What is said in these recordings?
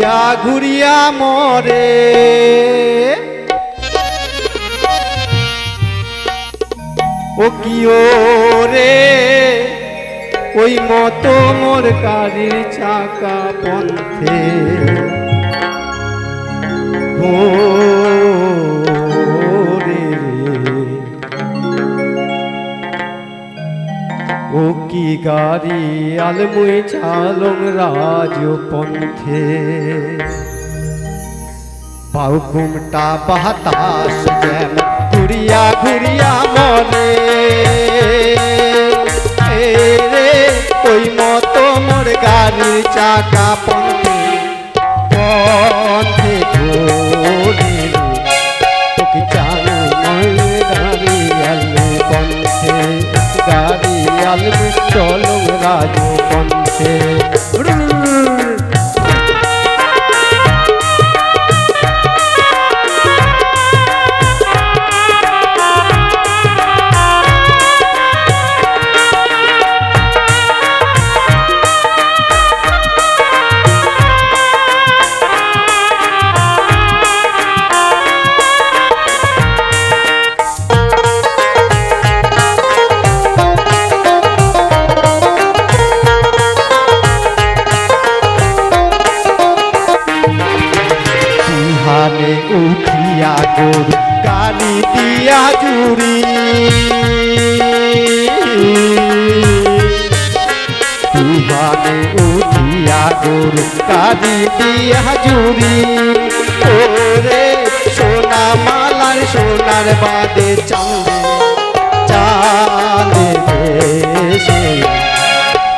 ঘুরিয়া ঘুরিয়া মরে। ও কি রে? ওই মতো মোর গাড়ির চাকা পন্থে। ও ও গারি আলমুই চালং রাজপন্থে। পাউ ঘুমটা বাতাস যেন ঘুরিয়া ঘুরিয়া মনে রে, ওই মতো মোর গাড়ির চাকা পন্থে উঠিয়া গরু গাড়ি দিয়া জুড়ি ওরে সোনা মালার সোনার বাদে চাঁদে ভেসে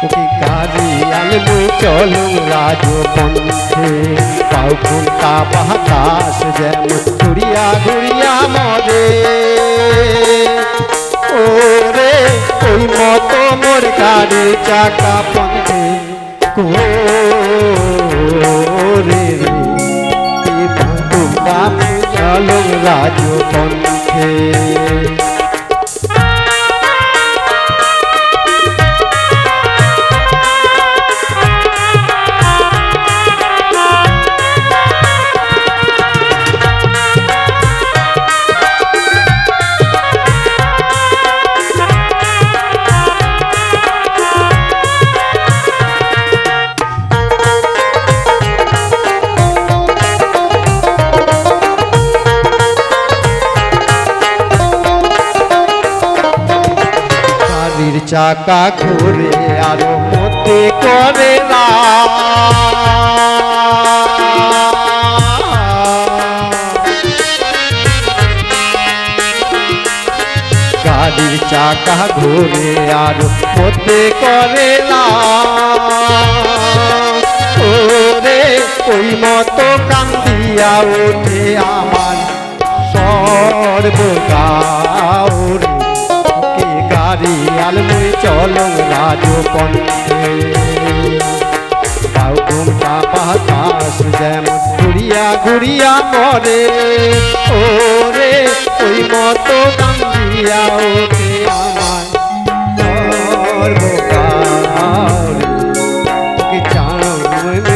ওকে গাড়ি আলবো চলো রাজু পন্থে পাও কোনটা বাতাস যেমন ঘুরিয়া ঘুরিয়া মরে ওরে ওই মতো মোর গাড়ি চাকা পন্থে কোরে রে। চলো রাজু চাকা ঘুরে আরও মধ্যে করে না। গাড়ির চাকা ঘুরে আরও মধ্যে করে না। ওরে, ওই মতো কান্দিয়া ওঠে আমার সর্বগাওরে পন্থে ঘুমটা বাতাস যেমন ঘুরিয়া ঘুরিয়া মরে ওরে ওই মতো কান্দিয়া ওঠে আমার সর্বকালে কে চাঁদ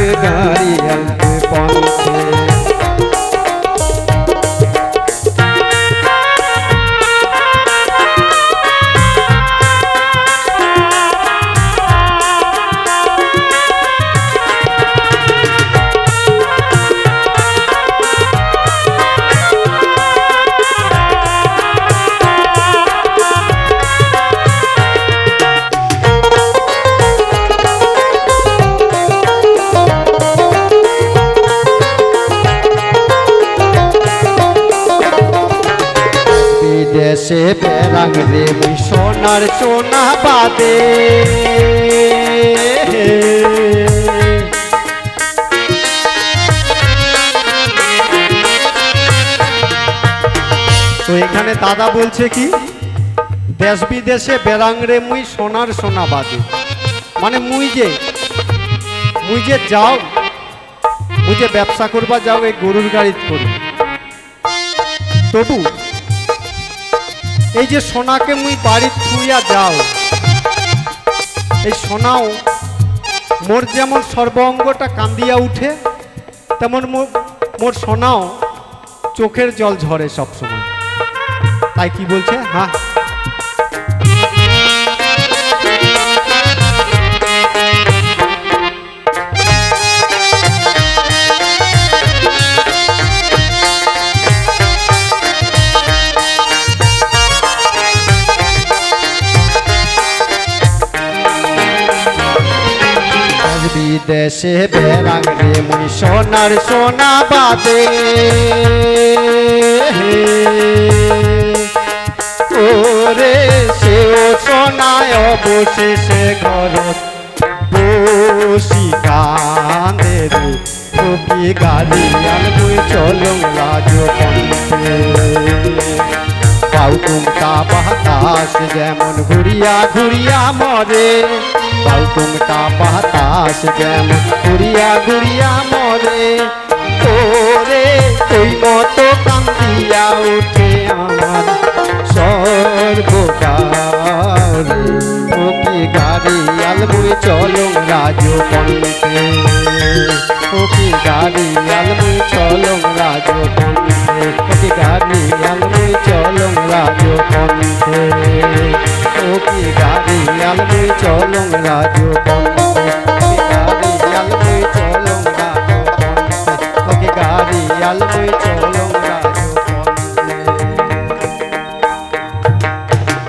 বিদেশে বেড়াং রে সোনার সোনা বাদে। তো এখানে দাদা বলছে কি, দেশ বিদেশে বেড়াং রে মুই সোনার সোনা বাদে মানে মুই যে মুই যে যাও, মুই যে ব্যবসা করবা যাও, এই গরুর গাড়ি করি। তবু এই যে সোনাকে মুই বাড়ি থুইয়া যাও, এই সোনাও মোর যেমন সর্ব অঙ্গটা কান্দিয়া উঠে, তেমন মোর সোনাও চোখের জল ঝরে সবসময়। তাই কি বলছে? হ্যাঁ। বিদেশে বেড়াং রে মুই সোনার সোনা বাদে ওরে সেও সোনায় অবশেষে ঘরত বসি কান্দে রে কপি গাড়ি আর মুই চলং রাজ পন্থে পাউকুমটা বাতাস যেমন ঘুরিয়া ঘুরিয়া মরে পাউকুমটা বাতাস যেমন ঘুরিয়া ঘুরিয়া মরে। ওরে তুই মতো কান্দিয়া উঠে আমার সর্বকারে ওকে গাড়ি আলমুই চলং রাজ পন্থে ওকে গাড়ি আলমুই চলং রাজ পন্থে চলং রাজ পন্থে